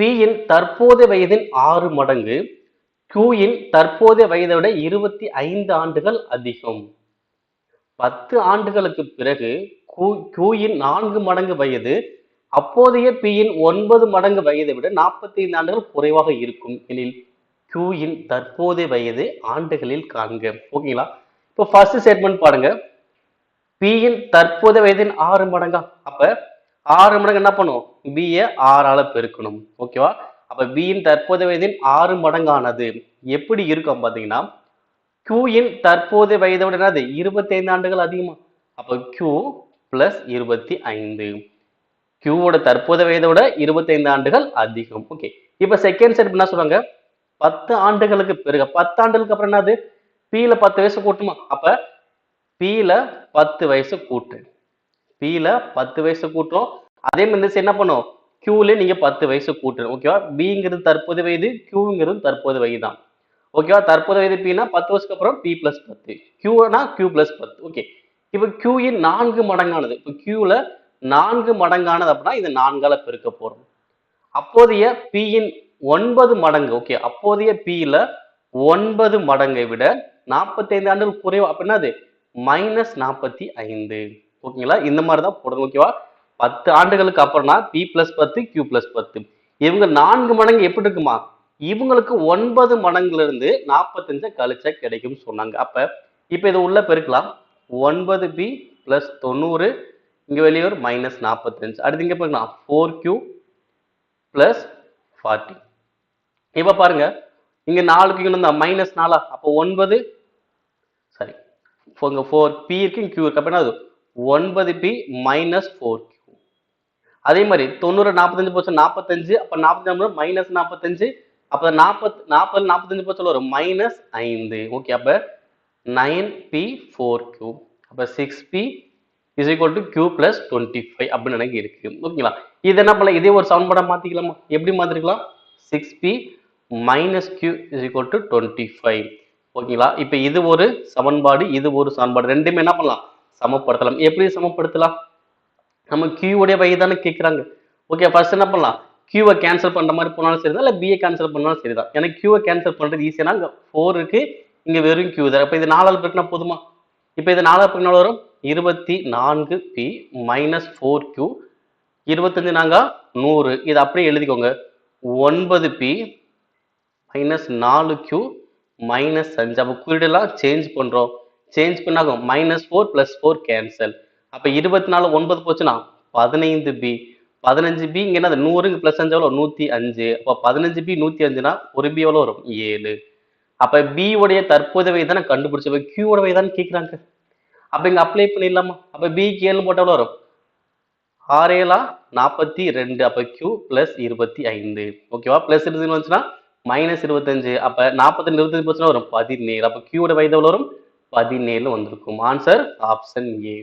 பியின் தற்போதைய வயதின் ஆறு மடங்கு கியூயின் தற்போதைய வயதை விட இருபத்தி ஐந்து ஆண்டுகள் அதிகம். பத்து ஆண்டுகளுக்கு பிறகு கியூயின் நான்கு மடங்கு வயது அப்போதைய பியின் ஒன்பது மடங்கு வயதை விட நாற்பத்தி ஐந்து ஆண்டுகள் குறைவாக இருக்கும். எனில் கியூயின் தற்போதைய வயது ஆண்டுகளில் காண்க. ஓகேங்களா? இப்போ ஃபர்ஸ்ட் ஸ்டேட்மெண்ட் பாருங்க. பியின் தற்போதைய வயதின் ஆறு மடங்கா? அப்ப ஆறு மடங்கு என்ன பண்ணும்? பிஏ ஆறால பெருக்கணும். ஓகேவா அப்ப பியின் தற்போதைய வயதின் ஆறு மடங்கானது. எப்படி இருக்கும் பாத்தீங்கன்னா கியூயின் தற்போதைய வயதை விட என்னது? இருபத்தி ஐந்து ஆண்டுகள் அதிகமா. அப்ப கியூ பிளஸ் இருபத்தி ஐந்து கியூவோட தற்போதைய வயதை விட இருபத்தைந்து ஆண்டுகள் அதிகம். ஓகே இப்ப செகண்ட் செட் என்ன சொல்றாங்க? பத்து ஆண்டுகளுக்கு பிறகு. பத்து ஆண்டுகளுக்கு அப்புறம் என்னது? பியில பத்து வயசு கூட்டுமா? அப்ப பியில பத்து வயசு கூட்டு. பியில் பத்து வயசு கூட்டும் அதே மாதிரி என்ன பண்ணும்? கியூல நீங்கள் பத்து வயசு கூட்டணும் ஓகேவா பிங்கிறது தற்போது வயது கியூங்கிறது தற்போது வயது தான் ஓகேவா தற்போது வயது பின்னா பத்து வருஷத்துக்கு அப்புறம் பி பிளஸ் பத்து. கியூனா கியூ பிளஸ் பத்து. ஓகே இப்போ கியூயின் நான்கு மடங்கானது. இப்போ கியூவில் நான்கு மடங்கானது அப்படின்னா இது நான்கால பெருக்க போகிறோம் அப்போதைய பியின் ஒன்பது மடங்கு. ஓகே அப்போதைய பியில் ஒன்பது மடங்கை விட நாற்பத்தைந்து ஆண்டுகள் குறைவு. அப்படின்னா அது மைனஸ் நாற்பத்தி ஐந்து. ஓகேங்களா? இந்த மாதிரி தான் போடணும் ஓகேவா பத்து ஆண்டுகளுக்கு அப்புறம்னா பி பிளஸ் பத்து கியூ பிளஸ் பத்து. இவங்க நான்கு மடங்கு எப்படி இருக்குமா? இவங்களுக்கு ஒன்பது மடங்குல இருந்து நாற்பத்தஞ்சு கழிச்சா கிடைக்கும்னு சொன்னாங்க. அப்ப இப்ப இது உள்ள பெருக்கலாம். ஒன்பது பி பிளஸ் தொண்ணூறு இங்க வெளியே ஒரு மைனஸ் நாற்பத்தஞ்சு அடுத்து இங்க பாருங்களா ஃபோர் கியூ பிளஸ் ஃபார்ட்டி இப்ப பாருங்க. இங்க நாலுக்கு இங்க மைனஸ் நாலா? அப்போ ஒன்பது சாரி இங்க ஃபோர் பி இருக்கு கியூ இருக்கு. அப்படின்னா அது ஒன்பது பி மைனஸ் ஃபோர் கியூ அதே மாதிரி தொண்ணூறு நாற்பத்தஞ்சு போச்சு நாற்பத்தஞ்சு அப்போ நாற்பத்தஞ்சு மைனஸ் நாற்பத்தஞ்சு அப்போ நாற்பத் நாற்பது நாற்பத்தஞ்சு போச்சு ஒரு மைனஸ் ஐந்து. ஓகே அப்போ நைன் பி ஃபோர் கியூ அப்போ six p is equal to q plus twenty five அப்படின்னு எனக்கு இருக்கு. ஓகேங்களா இது என்ன பண்ணலாம்? இதே ஒரு சமன்பாடாக மாற்றிக்கலாமா எப்படி மாற்றிக்கலாம் six p minus q is equal to twenty five ஓகேங்களா இப்போ இது ஒரு சமன்பாடு இது ஒரு சமன்பாடு. ரெண்டுமே என்ன பண்ணலாம்? சமப்படுத்தலாம். எப்படி சமப்படுத்தலாம்? நம்ம கியூவுடைய உடைய வகை தானே கேட்குறாங்க ஓகே ஃபர்ஸ்ட் என்ன பண்ணலாம்? கியூவை கேன்சல் பண்ணுற மாதிரி போனாலும் சரிதான் இல்லை பிஏ கேன்சல் பண்ணாலும் சரிதான். எனக்கு கியூவை கேன்சல் பண்ணுறது ஈஸியான இங்கே ஃபோர் இருக்குது இங்கே வெறும் கியூ தான். இப்போ இது நாலாவது பெருக்கினா போதுமா? இப்போ இது நாலாவது பிரச்சனை வரும்? இருபத்தி நான்கு பி மைனஸ் ஃபோர் கியூ இருபத்தஞ்சு நாங்கள் நூறு. இது அப்படியே எழுதிக்கோங்க. ஒன்பது பி மைனஸ் நாலு கியூ மைனஸ் அஞ்சு. அப்போ குறியீடெல்லாம் சேஞ்ச் பண்ணுறோம் change பண்ணாகும் minus four plus four cancel அப்போ இருபத்தி நாலு ஒன்பது போச்சுன்னா பதினைந்து பி பதினஞ்சு பி இங்கே என்னது? நூறுங்க ப்ளஸ் அஞ்சு எவ்வளோ நூற்றி அஞ்சு. அப்போ பதினஞ்சு பி நூற்றி அஞ்சுனா ஒரு பி எவ்வளோ வரும்? ஏழு. அப்போ பி உடைய தற்போதைய தானே கண்டுபிடிச்ச கியூ உடைய தானே கேட்குறாங்க அப்போ இங்கே அப்ளை பண்ணிடலாமா? அப்போ பிக்கு ஏழு போட்டால் எவ்வளோ வரும்? ஆறேலா நாற்பத்தி ரெண்டு. அப்போ கியூ ப்ளஸ் இருபத்தி ஐந்து. ஓகேவா ப்ளஸ் இருபது வந்துச்சுன்னா மைனஸ் இருபத்தஞ்சு அப்போ நாற்பத்தி இருபத்தஞ்சு போச்சுன்னா வரும்? பதினேழு. அப்போ கியூட வயது எவ்வளோ வரும்? பதினேழு வந்திருக்கும். Answer option A